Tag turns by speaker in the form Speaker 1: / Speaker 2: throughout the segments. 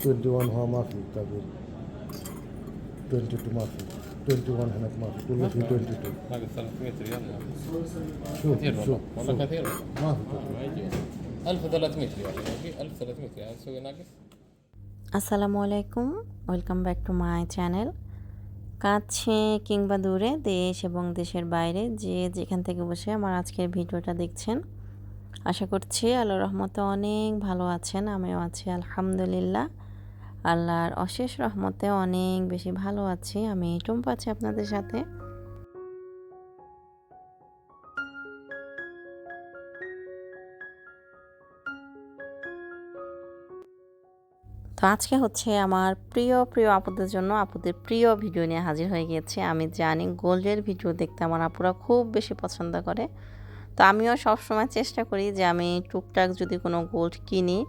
Speaker 1: হওয়া তাদের twenty two twenty
Speaker 2: one to twenty two
Speaker 3: আসসালামু আলাইকুম welcome back to my channel কাছে কিংবা দূরে দেশ এবং দেশের বাইরে যে যেখান থেকে বসে আমার আজকের ভিডিওটা দেখছেন আশা করছি আল্লাহ রহমতে অনেক ভালো আছেন আমিও আছি আলহামদুলিল্লাহ। আল্লাহর অশেষ রহমতে অনেক বেশি ভালো আছি। আমি টুম্পা আছি আপনাদের সাথে। তো আজকে হচ্ছে আমার প্রিয় প্রিয় আপুদের জন্য আপুদের প্রিয় ভিডিও নিয়ে হাজির হয়ে গিয়েছে। আমি জানি গোল্ডের ভিডিও দেখতে আমার আপুরা খুব বেশি পছন্দ করে। তো আমিও সবসময় চেষ্টা করি যে আমি টুকটাক যদি কোনো গোল্ড কিনি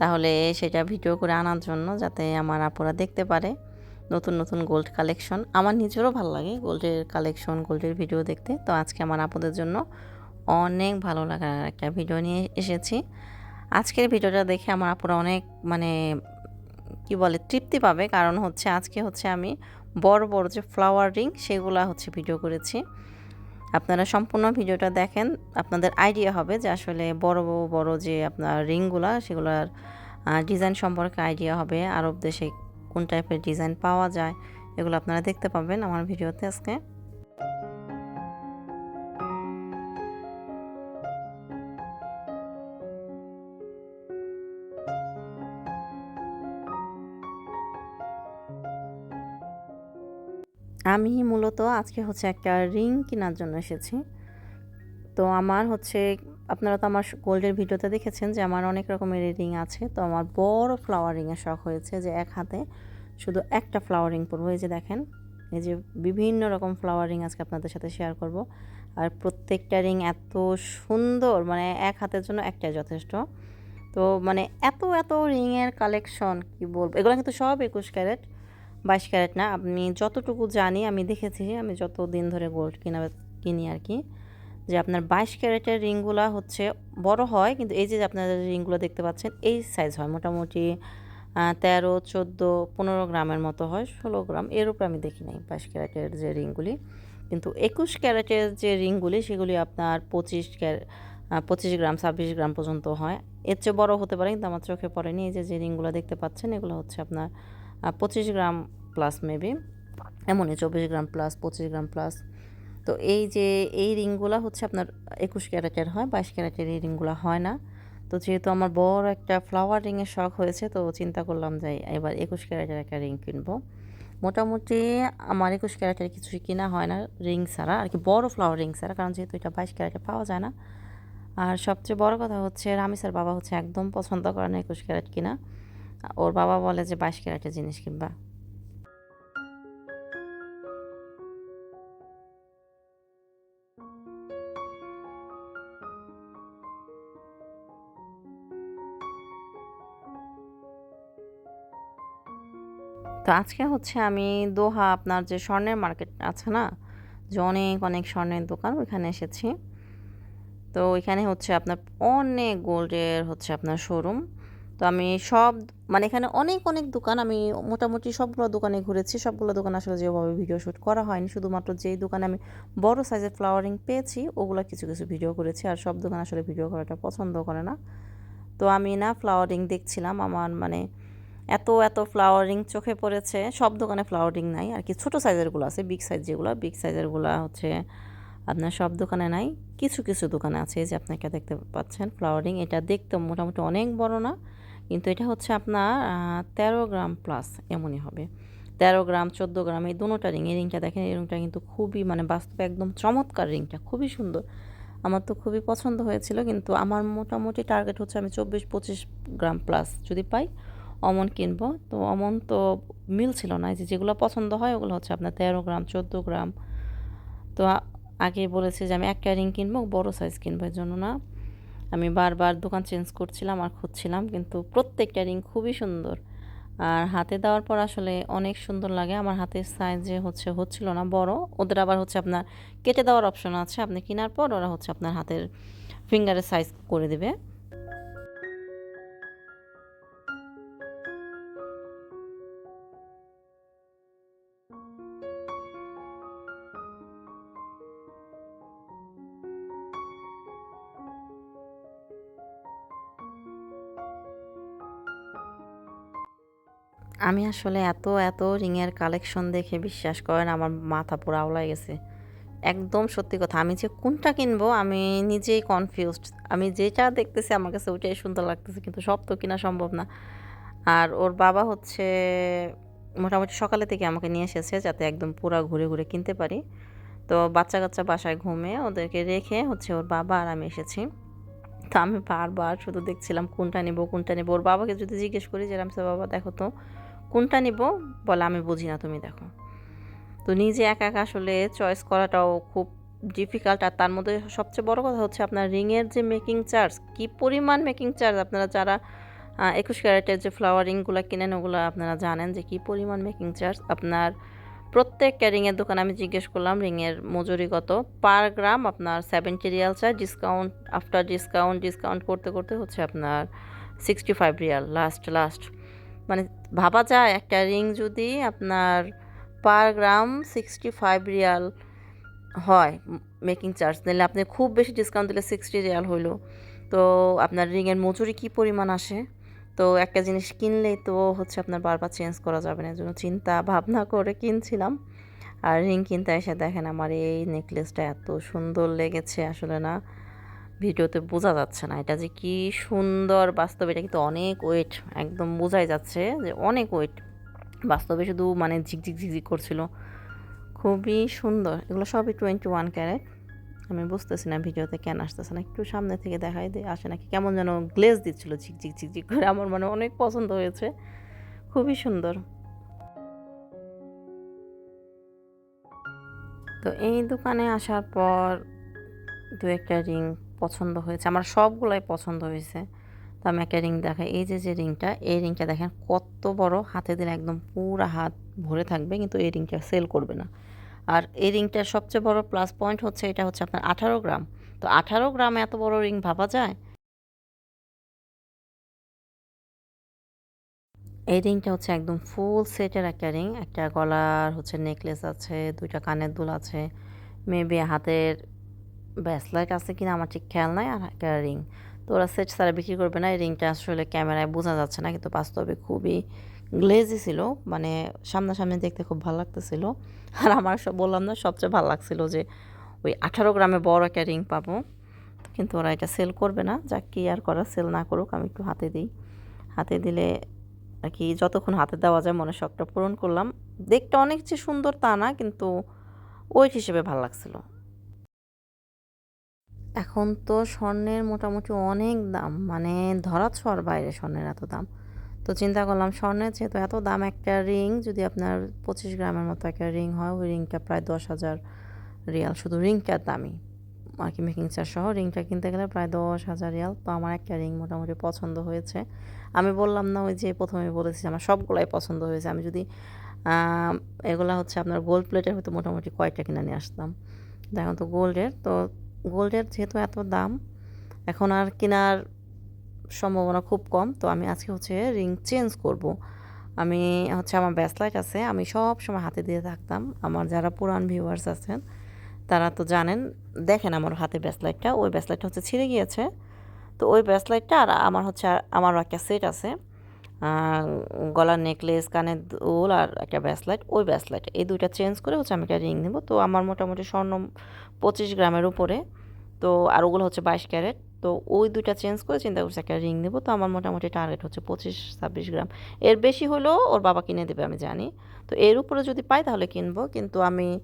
Speaker 3: তাহলে সেটা ভিডিও করে আনার জন্য যাতে আমার আপুরা দেখতে পারে। নতুন নতুন গোল্ড কালেকশন আমার নিজেরও ভালো লাগে গোল্ডের কালেকশন গোল্ডের ভিডিও দেখতে। তো আজকে আমার আপুদের জন্য অনেক ভালো লাগার একটা ভিডিও নিয়ে এসেছি। আজকের ভিডিওটা দেখে আমার আপুরা অনেক মানে কি বলে, তৃপ্তি পাবে। কারণ হচ্ছে, আজকে হচ্ছে আমি বড় বড় যে ফ্লাওয়ার রিং সেগুলো হচ্ছে ভিডিও করেছি। আপনারা সম্পূর্ণ ভিডিওটা দেখেন, আপনাদের আইডিয়া হবে যে আসলে বড় বড় যে আপনার রিংগুলা, সেগুলোর ডিজাইন সম্পর্কে আইডিয়া হবে, আরব দেশে কোন টাইপের ডিজাইন পাওয়া যায়, এগুলো আপনারা দেখতে পাবেন আমার ভিডিওতে আজকে। আমি মূলত আজকে হচ্ছে একটা রিং কেনার জন্য এসেছি। তো আমার হচ্ছে, আপনারা তো আমার গোল্ডের ভিডিওতে দেখেছেন যে আমার অনেক রকমের রিং আছে। তো আমার বড় ফ্লাওয়ার রিংয়ের শখ হয়েছে যে এক হাতে শুধু একটা ফ্লাওয়ার রিং পরবো। এই যে দেখেন, এই যে বিভিন্ন রকম ফ্লাওয়ার রিং আজকে আপনাদের সাথে শেয়ার করব। আর প্রত্যেকটা রিং এত সুন্দর মানে এক হাতের জন্য একটাই যথেষ্ট। তো মানে এত এত রিংয়ের কালেকশন কি বলব? এগুলো কিন্তু সব একুশ ক্যারেট বাইশ ক্যারেট না আমি যতটুকু জানি আমি দেখেছি, আমি যত দিন ধরে গোল্ড কিনা কিনি আর কি, যে আপনার বাইশ ক্যারেটের রিংগুলো হচ্ছে বড় হয়, কিন্তু এই যে আপনারা রিংগুলো দেখতে পাচ্ছেন, এই সাইজ হয়। মোটামুটি তেরো, চোদ্দ, পনেরো গ্রামের মতো হয়, ষোলো গ্রাম, এর উপরে আমি দেখি নাই বাইশ ক্যারেটের যে রিংগুলি। কিন্তু একুশ ক্যারেটের যে রিংগুলি, সেগুলি আপনার পঁচিশ ক্যারেট পঁচিশ গ্রাম, ছাব্বিশ গ্রাম পর্যন্ত হয়। এর চেয়ে বড়ো হতে পারে, কিন্তু আমার চোখে পড়েনি। এই যে যে রিংগুলো দেখতে পাচ্ছেন, এগুলো হচ্ছে আপনার পঁচিশ গ্রাম প্লাস মেবি এমনই চব্বিশ গ্রাম প্লাস পঁচিশ গ্রাম প্লাস তো এই যে, এই রিংগুলো হচ্ছে আপনার একুশ ক্যারেটের হয়, বাইশ ক্যারেটের এই রিংগুলো হয় না। তো যেহেতু আমার বড় একটা ফ্লাওয়ার রিংয়ের শখ হয়েছে, তো চিন্তা করলাম যে এবার একুশ ক্যারেটের একটা রিং কিনবো। মোটামুটি আমার একুশ ক্যারেটের কিছুই কিনা হয় না রিং ছাড়া, আর কি বড় ফ্লাওয়ার রিং ছাড়া, কারণ যেহেতু এটা বাইশ ক্যারেটে পাওয়া যায় না। আর সবচেয়ে বড় কথা হচ্ছে, রামিসার বাবা হচ্ছে একদম পছন্দ করে না একুশ ক্যারেট কিনা। ওর বাবা বলে যে বাইশ ক্যারেটের জিনিস কিনবা। তো আজকে হচ্ছে আমি দোহা আপনার যে স্বর্ণের মার্কেট আছে না, যে অনেক অনেক স্বর্ণের দোকান, ওইখানে এসেছি। তো ওইখানে হচ্ছে আপনার অনেক গোল্ডের হচ্ছে আপনার শোরুম তো আমি সব মানে এখানে অনেক অনেক দোকান আমি মোটামুটি সবগুলো দোকানে ঘুরেছি। সবগুলো দোকান আসলে যেভাবে ভিডিও শ্যুট করা হয়নি। শুধুমাত্র যেই দোকানে আমি বড় সাইজের ফ্লাওয়ারিং পেয়েছি, ওগুলো কিছু কিছু ভিডিও করেছি। আর সব দোকান আসলে ভিডিও করাটা পছন্দ করে না। তো আমি না ফ্লাওয়ারিং দেখছিলাম। আমার মানে এত এত ফ্লাওয়ারিং চোখে পড়েছে। সব দোকানে ফ্লাওয়ারিং নাই। আর কি ছোটো সাইজেরগুলো আছে বিগ সাইজ যেগুলো বিগ সাইজেরগুলো হচ্ছে আপনার সব দোকানে নাই। কিছু কিছু দোকানে আছে। যে আপনাকে দেখতে পাচ্ছেন ফ্লাওয়ারিং এটা দেখতে মোটামুটি অনেক বড় না। কিন্তু এটা হচ্ছে আপনার তেরো গ্রাম প্লাস এমনই হবে। তেরো গ্রাম, চোদ্দ গ্রাম এই দুটোটা রিং এই রিংটা দেখেন, এই রিংটা কিন্তু খুবই মানে বাস্তবে একদম চমৎকার রিংটা খুবই সুন্দর। আমার তো খুবই পছন্দ হয়েছিল, কিন্তু আমার মোটামুটি টার্গেট হচ্ছে আমি চব্বিশ পঁচিশ গ্রাম প্লাস যদি পাই অমন কিনবো। তো অমন তো মিল ছিল না যে যেগুলো পছন্দ হয় ওগুলো হচ্ছে আপনার তেরো গ্রাম, চোদ্দ গ্রাম। তো আগে বলেছি যে আমি একটা রিং কিনবো, বড় সাইজ কিনবো, এর জন্য না আমি বারবার দোকান চেঞ্জ করছিলাম আর খুঁজছিলাম, কিন্তু প্রত্যেকটা রিং খুবই সুন্দর। আর হাতে দেওয়ার পর আসলে অনেক সুন্দর লাগে। আমার হাতের সাইজে হচ্ছে, হচ্ছিল না বড়, ওদের আবার হচ্ছে আপনার কেটে দেওয়ার অপশন আছে। আপনি কেনার পর ওরা হচ্ছে আপনার হাতের ফিঙ্গারের সাইজ করে দেবে। আমি আসলে এত এত রিংয়ের কালেকশন দেখে বিশ্বাস করেন, আমার মাথা পুরো আওলাই গেছে। একদম সত্যি কথা, আমি যে কোনটা কিনবো, আমি নিজেই কনফিউজড আমি যেটা দেখতেছি আমার কাছে ওইটাই সুন্দর লাগতেছে, কিন্তু সব তো কেনা সম্ভব না। আর ওর বাবা হচ্ছে মোটামুটি সকালে থেকে আমাকে নিয়ে এসেছে যাতে একদম পুরো ঘুরে ঘুরে কিনতে পারি। তো বাচ্চা কাচ্চা বাসায় ঘুমে ওদেরকে রেখে হচ্ছে ওর বাবা আর আমি এসেছি। তো আমি বারবার শুধু দেখছিলাম কোনটা নিব, কোনটা নেব। ওর বাবাকে যদি জিজ্ঞেস করি যে, রামসা বাবা, দেখো তো। কোনটা নিব বলে, আমি বুঝি না তুমি দেখো। তো নিজে একা একা আসলে চয়েস করাটাও খুব ডিফিকাল্ট আর তার মধ্যে সবচেয়ে বড় কথা হচ্ছে আপনার রিংয়ের যে মেকিং চার্জ কি পরিমাণ মেকিং চার্জ আপনারা যারা একুশ ক্যারেটের যে ফ্লাওয়ার রিংগুলো কিনেন, ওগুলো আপনারা জানেন যে কি পরিমাণ মেকিং চার্জ আপনার প্রত্যেকটা রিংয়ের দোকানে আমি জিজ্ঞেস করলাম, রিংয়ের মজুরি কত? পার গ্রাম আপনার seventy riyal charge discount after discount discount করতে করতে হচ্ছে আপনার sixty five riyal last last মানে ভাবা যায় একটা রিং যদি আপনার per gram sixty five riyal হয় মেকিং চার্জ নিলে আপনি খুব বেশি ডিসকাউন্ট দিলে সিক্সটি রিয়াল হইল। তো আপনার রিংয়ের মজুরি কী পরিমাণ আসে? তো একটা জিনিস কিনলেই তো হচ্ছে আপনার বারবার চেঞ্জ করা যাবে না। এই জন্য চিন্তা ভাবনা করে কিনছিলাম। আর রিং কিনতে এসে দেখেন আমার এই নেকলেসটা এত সুন্দর লেগেছে, আসলে না। ভিডিওতে বোঝা যাচ্ছে না। এটা যে কি সুন্দর বাস্তবে, এটা কিন্তু অনেক ওয়েট একদম বোঝাই যাচ্ছে যে অনেক ওয়েট বাস্তবে শুধু মানে ঝিকঝিক ঝিকঝিক করছিল। খুবই সুন্দর। এগুলো সবই টোয়েন্টি ওয়ান ক্যারেট। আমি বুঝতেছি না ভিডিওতে কেন আসতেছে না। একটু সামনে থেকে দেখাই দিয়ে আসে নাকি? কেমন যেন গ্লেজ দিচ্ছিল ঝিকঝিক ঝিকঝিক করে। আমার মানে অনেক পছন্দ হয়েছে। খুবই সুন্দর। তো এই দোকানে আসার পর দু একটা রিং পছন্দ হয়েছে, আমার সবগুলাই পছন্দ হয়েছে। তো আমি একটা রিং দেখাই, এই যে যে রিংটা, এই রিংটা দেখেন কত বড়, হাতে দিলে একদম পুরো হাত ভরে থাকবে, কিন্তু এই রিংটা সেল করবে না। আর এই রিংটার সবচেয়ে বড় প্লাস পয়েন্ট হচ্ছে, এটা হচ্ছে আপনার আঠারো গ্রাম। তো আঠারো গ্রামে এত বড় রিং ভাবা যায়? এই রিংটা হচ্ছে একদম ফুল সেটের একটা রিং, একটা গলার হচ্ছে নেকলেস আছে, দুইটা কানের দুল আছে, মেবি হাতের ব্যাসলাইট আছে কিনা আমার ঠিক খেয়াল নাই, আর একটা রিং তো ওরা সেট ছাড়া বিক্রি করবে না, এই রিংটা আসলে ক্যামেরায় বোঝা যাচ্ছে না, কিন্তু বাস্তবে খুবই গ্লেজি ছিল মানে সামনাসামনি দেখতে খুব ভালো লাগতেছিল। আর আমার সব বললাম না, সবচেয়ে ভালো লাগছিল যে ওই আঠারো গ্রামে বড় একটা রিং পাবো। কিন্তু ওরা এটা সেল করবে না যা কি আর করা সেল না করুক, আমি একটু হাতে দিই। হাতে দিলে আর কি, যতক্ষণ হাতে দেওয়া যায় মনে শখটা পূরণ করলাম। দেখতে অনেক যে সুন্দর তা না, কিন্তু ওয়েট হিসেবে ভালো লাগছিল। এখন তো স্বর্ণের মোটামুটি অনেক দাম। মানে ধরা ছোঁয়ার বাইরে স্বর্ণের এত দাম। তো চিন্তা করলাম, স্বর্ণের যেহেতু এত দাম, একটা রিং যদি আপনার পঁচিশ গ্রামের মতো একটা রিং হয়, ওই রিংটা প্রায় দশ হাজার রিয়াল। শুধু রিংটার দামই। আর কি মেকিং চার্জ সহ রিংটা কিনতে গেলে প্রায় দশ হাজার রিয়াল। তো আমার একটা রিং মোটামুটি পছন্দ হয়েছে। আমি বললাম না, ওই যে প্রথমে বলেছি, আমার সবগুলাই পছন্দ হয়েছে। আমি যদি এগুলা হচ্ছে আপনার গোল্ড প্লেটের হয়তো মোটামুটি কয়েকটা কিনে নিয়ে আসতাম। দেখুন তো গোল্ডের তো গোল্ডের যেহেতু এত দাম, এখন আর কেনার সম্ভাবনা খুব কম, তো আমি আজকে হচ্ছে রিং চেঞ্জ করব। আমি হচ্ছে আমার ব্যাসলাইট আছে, আমি সব সময় হাতে দিয়ে থাকতাম। আমার যারা পুরান ভিউয়ার্স আছেন, তারা তো জানেন, দেখেন আমার হাতে ব্যাসলাইটটা ওই ব্যাসলাইটটা হচ্ছে ছিঁড়ে গিয়েছে। তো ওই ব্যাসলাইটটা আর আমার হচ্ছে আর- আমারও একটা সেট আছে। গলার নেকলেস কানের দুল আর একটা ব্যাসলাইট ওই ব্যাসলাইট এই দুইটা চেঞ্জ করে হচ্ছে আমি একটা রিং নেব। তো আমার মোটামুটি স্বর্ণ পঁচিশ গ্রামের উপরে। তো আর ওগুলো হচ্ছে বাইশ ক্যারেট। তো ওই দুইটা চেঞ্জ করে চিন্তা করছি একটা রিং নেব। তো আমার মোটামুটি টার্গেট হচ্ছে পঁচিশ ছাব্বিশ গ্রাম। এর বেশি হলেও ওর বাবা কিনে দেবে আমি জানি। তো এর উপরে যদি পাই তাহলে কিনবো। কিন্তু আমি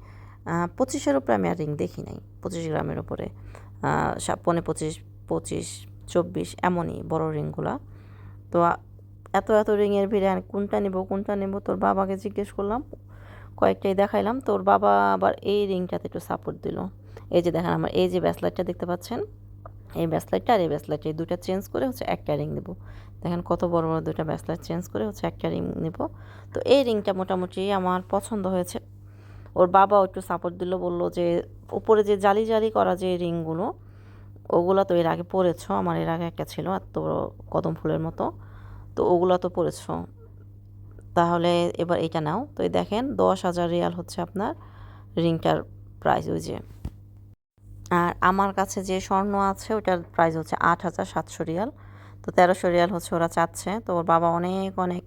Speaker 3: পঁচিশের উপরে আমি আর রিং দেখি নাই। পঁচিশ গ্রামের উপরে। আহ, সা- পৌনে পঁচিশ পঁচিশ চব্বিশ এমনই বড় রিংগুলা তো এত এত রিংয়ের ভিড়ে কোনটা নেব কোনটা নেব, তোর বাবাকে জিজ্ঞেস করলাম, কয়েকটাই দেখাইলাম, তোর বাবা আবার এই রিংটাতে একটু সাপোর্ট দিল। এই যে দেখেন আমার, এই যে ব্যাসলাইটটা দেখতে পাচ্ছেন? এই ব্যাসলাইটটা আর এই ব্যাসলাইট এই দুটা চেঞ্জ করে হচ্ছে একটা রিং নেব। দেখেন কত বড় বড় দুটা ব্যাসলাইট চেঞ্জ করে হচ্ছে একটা রিং নেব। তো এই রিংটা মোটামুটি আমার পছন্দ হয়েছে। ওর বাবাও একটু সাপোর্ট দিল, বলল যে উপরে যে জালি জালি করা যে রিংগুলো ওগুলো তো এর আগে পরেছো, আমার এর আগে একটা ছিল, এত কদম ফুলের মতো। তো ওগুলো তো পরেছো তাহলে এবার এটা নাও। তো এই দেখেন, দশ হাজার রিয়াল হচ্ছে আপনার রিংটার প্রাইস ওই যে। আর আমার কাছে যে স্বর্ণ আছে ওটার প্রাইস হচ্ছে আট হাজার সাতশো রিয়াল। তো তেরোশো রিয়াল হচ্ছে ওরা চাচ্ছে। তো ওর বাবা অনেক অনেক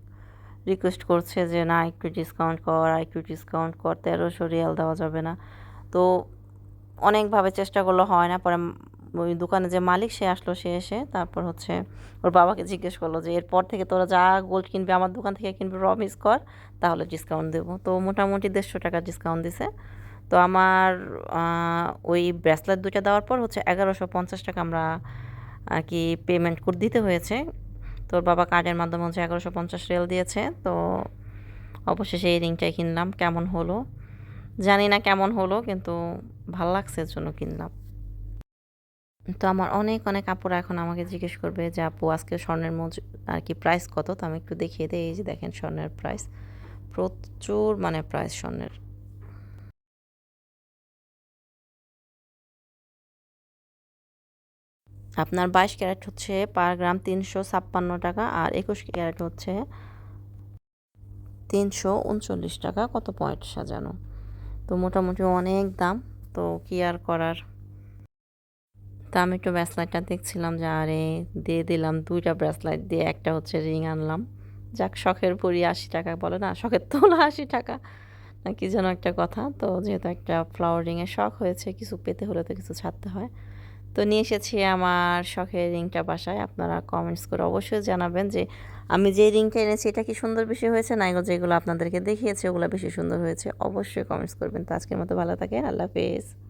Speaker 3: রিকোয়েস্ট করছে যে, না, একটু ডিসকাউন্ট কর, আর একটু ডিসকাউন্ট কর, তেরোশো রিয়াল দেওয়া যাবে না। তো অনেকভাবে চেষ্টা করলে হয় না, পরে ওই দোকানে যে মালিক সে আসলো, সে এসে তারপর হচ্ছে ওর বাবাকে জিজ্ঞেস করল যে, এরপর থেকে তোরা যা গোল্ড কিনবি, আমার দোকান থেকে কিনবি প্রমিস কর, তাহলে ডিসকাউন্ট দেবো। তো মোটামুটি দেড়শো টাকা ডিসকাউন্ট দিছে। তো আমার ওই ব্রেসলেট দুটো দেওয়ার পর হচ্ছে এগারোশো পঞ্চাশ টাকা আমরা আর কি পেমেন্ট করে দিতে হয়েছে। তোর বাবা কার্ডের মাধ্যমে হচ্ছে এগারোশো পঞ্চাশ রেল দিয়েছে। তো অবশেষে এই রিংটাই কিনলাম, কেমন হলো? জানি না কেমন হলো, কিন্তু ভালো লাগছে এর জন্য কিনলাম। তো আমার অনেক অনেক আপুরা এখন আমাকে জিজ্ঞেস করবে যে, আপু, আজকে স্বর্ণের মজ আর কি প্রাইস কত? তো আমি একটু দেখিয়ে দিই, এই যে দেখেন স্বর্ণের প্রাইস প্রচুর মানে প্রাইস স্বর্ণের। আপনার বাইশ ক্যারেট হচ্ছে পার গ্রাম তিনশো ছাপ্পান্ন টাকা আর একুশ ক্যারেট হচ্ছে তিনশো উনচল্লিশ টাকা। কত পয়েন্ট সাজানো? তো মোটামুটি অনেক দাম। তো কি আর করার? তা আমি একটু ব্রেসলাইটটা দেখছিলাম যে, আরে, দিয়ে দিলাম দুইটা ব্রেসলাইট দিয়ে একটা হচ্ছে রিং আনলাম। যাক, শখের পরি আশি টাকা বলে না, শখের তোলা আশি টাকা না কি যেন একটা কথা। তো যেহেতু একটা ফ্লাওয়ার রিংয়ের শখ হয়েছে, কিছু পেতে হলে তো কিছু ছাড়তে হয়। তো নিয়ে এসেছি আমার শখের রিংটা বাসায়। আপনারা কমেন্টস করে অবশ্যই জানাবেন যে, আমি যে রিংটা এনেছি, এটা কি সুন্দর বেশি হয়েছে? না যেগুলো আপনাদেরকে দেখিয়েছে, ওগুলো বেশি সুন্দর হয়েছে, অবশ্যই কমেন্টস করবেন। তো আজকের মতো ভালো থাকেন, আল্লাহ হাফেজ।